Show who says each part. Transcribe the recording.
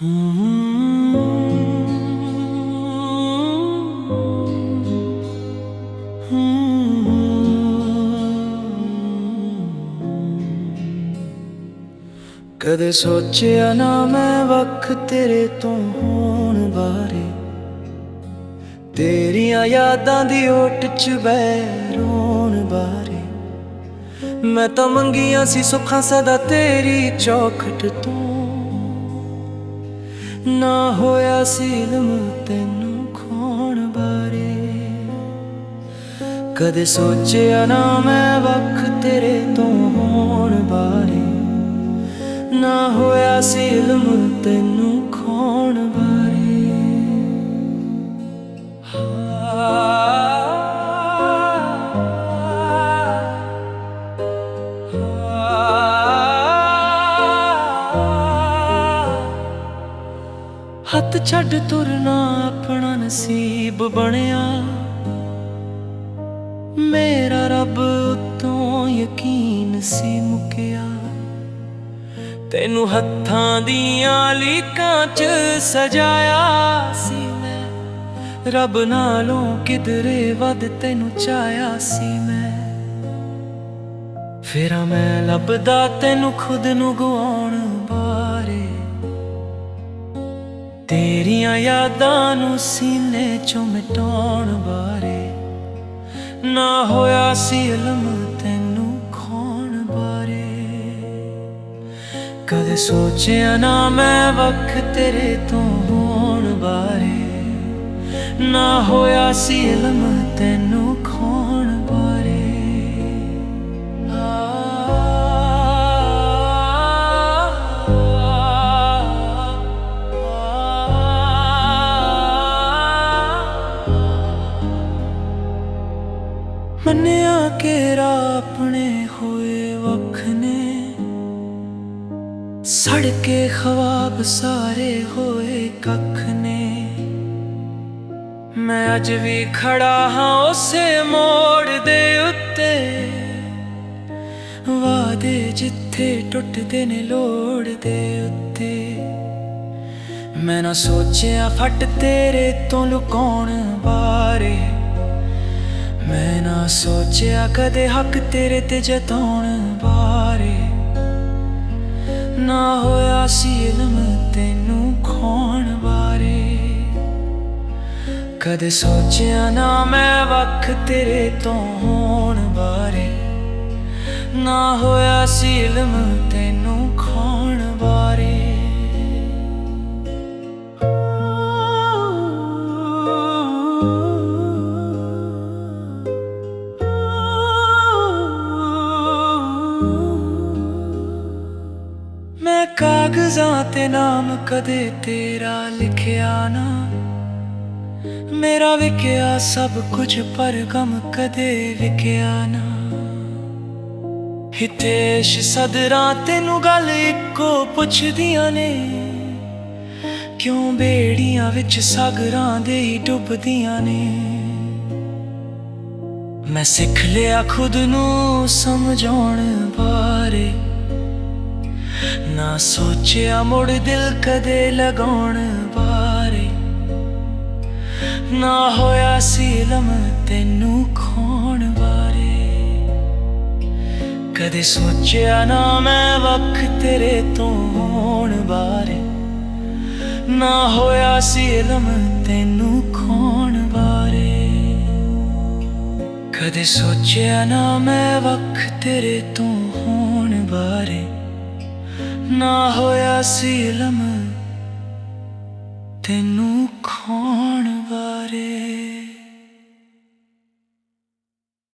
Speaker 1: ਕਦੇ ਸੋਚਿਆ ਨਾ ਮੈਂ ਵੱਖ ਤੇਰੇ ਤੋਂ ਹੋਣ ਬਾਰੇ। ਤੇਰੀਆਂ ਯਾਦਾਂ ਦੀ ਓਟ ਚ ਬਹਿ ਰੋਣ ਬਾਰੇ। ਮੈਂ ਤਾਂ ਮੰਗੀਆਂ ਸੀ ਸੁੱਖਾਂ ਸਦਾ ਤੇਰੀ ਚੌਖਟ ਤੋਂ। ਨਾ ਹੋਇਆ ਸੀ ਇਲਮ ਤੈਨੂੰ ਖੋਣ ਬਾਰੇ। ਕਦੇ ਸੋਚਿਆ ਨਾ ਮੈਂ ਵੱਖ ਤੇਰੇ ਤੋਂ ਹੋਣ ਬਾਰੇ। ਨਾ ਹੋਇਆ ਸੀ ਇਲਮ ਤੈਨੂੰ ਖੋਣ ਬਾਰੇ। ਹੱਥ ਛੱਡ ਤੁਰਨਾ ਆਪਣਾ ਨਸੀਬ ਬਣਿਆ। ਮੇਰਾ ਰੱਬ ਉਤੋਂ ਯਕੀਨ ਸੀ ਮੁਕਿਆ। ਤੈਨੂੰ ਹੱਥਾਂ ਦੀਆਂ ਲੀਕਾਂ 'ਚ ਸਜਾਇਆ ਸੀ ਮੈਂ। ਰੱਬ ਨਾਲੋਂ ਕਿਧਰੇ ਵੱਧ ਤੈਨੂੰ ਚਾਇਆ ਸੀ ਮੈਂ। ਫੇਰਾ ਮੈਂ ਲੱਭਦਾ ਤੈਨੂੰ ਖੁਦ ਨੂੰ ਗਵਾਉਣ ਤੇਰੀਆਂ ਯਾਦਾਂ ਨੂੰ ਸੀਨੇ 'ਚੋਂ ਮਿਟਾਉਣ ਬਾਰੇ। ਨਾ ਹੋਇਆ ਸੀ ਇਲਮ ਤੈਨੂੰ ਖੋਣ ਬਾਰੇ। ਕਦੇ ਸੋਚਿਆ ਨਾ ਮੈਂ ਵੱਖ ਤੇਰੇ ਤੋਂ ਹੋਣ ਬਾਰੇ। ਨਾ ਹੋਇਆ ਸੀ ਇਲਮ ਤੈਨੂੰ ਖੋਣ ਮੰਨਿਆ ਆਪਣੇ ਹੋਏ ਵੱਖ ਨੇ। ਸੜ ਕੇ ਖਵਾਬ ਸਾਰੇ ਹੋਏ ਕੱਖ ਨੇ। ਮੈਂ ਅੱਜ ਵੀ ਖੜਾ ਹਾਂ ਉਸੇ ਮੋੜ ਦੇ ਉੱਤੇ। ਵਾਦੇ ਜਿੱਥੇ ਟੁੱਟਦੇ ਨੇ ਲੋੜ ਦੇ ਉੱਤੇ। ਮੈਂ ਨਾ ਸੋਚਿਆ ਫਟ ਤੇਰੇ ਤੋਂ ਲੁਕਾਉਣ ਬਾਰੇ। ਨਾ ਸੋਚਿਆ ਕਦੇ ਹੱਕ ਤੇਰੇ ਤੇ ਜਤਾਉਣ ਬਾਰੇ। ਨਾ ਹੋਇਆ ਸੀ ਇਲਮ ਤੈਨੂੰ ਖੋਣ ਬਾਰੇ। ਕਦੇ ਸੋਚਿਆ ਨਾ ਮੈਂ ਵੱਖ ਤੇਰੇ ਤੋਂ ਹੋਣ ਬਾਰੇ। ਨਾ ਹੋਇਆ ਸੀ ਇਲਮ ਤੈਨੂੰ ਕਾਗਜ਼ਾਂ ਤੇ ਨਾਮ ਕਦੇ ਤੇਰਾ ਲਿਖਿਆ ਨਾ। ਮੇਰਾ ਵਿਕਿਆ ਸਭ ਕੁਝ ਪਰ ਗਮ ਕਦੇ ਵਿਕਿਆ ਨਾ। ਹਿਤੇਸ਼ ਸਦਰਾਂ ਤੈਨੂੰ ਗੱਲ ਇੱਕੋ ਪੁੱਛਦੀਆਂ ਨੇ। ਕਿਉਂ ਬੇੜੀਆਂ ਵਿੱਚ ਸਾਗਰਾਂ ਦੇ ਹੀ ਡੁੱਬਦੀਆਂ ਨੇ। ਮੈਂ ਸਿੱਖ ਲਿਆ ਖੁਦ ਨੂੰ ਸਮਝਾਉਣ ਬਾਰੇ। ਨਾ ਸੋਚਿਆ ਮੁੜ ਦਿਲ ਕਦੇ ਲਗਾਉਣ ਬਾਰੇ। ਨਾ ਹੋਇਆ ਸੀ ਇਲਮ ਤੈਨੂੰ ਖੋਣ ਬਾਰੇ। ਕਦੇ ਸੋਚਿਆ ਨਾ ਮੈਂ ਵੱਖ ਤੇਰੇ ਤੋਂ ਹੋਣ ਬਾਰੇ। ਨਾ ਹੋਇਆ ਸੀ ਇਲਮ ਤੈਨੂੰ ਖੋਣ ਬਾਰੇ। ਕਦੇ ਸੋਚਿਆ ਨਾ ਮੈਂ ਵੱਖ ਤੇਰੇ ਤੋਂ ਹੋਣ ਬਾਰੇ। ਨਾ ਹੋਇਆ ਸੀ ਇਲਮ ਤੈਨੂੰ ਖਾਣ ਬਾਰੇ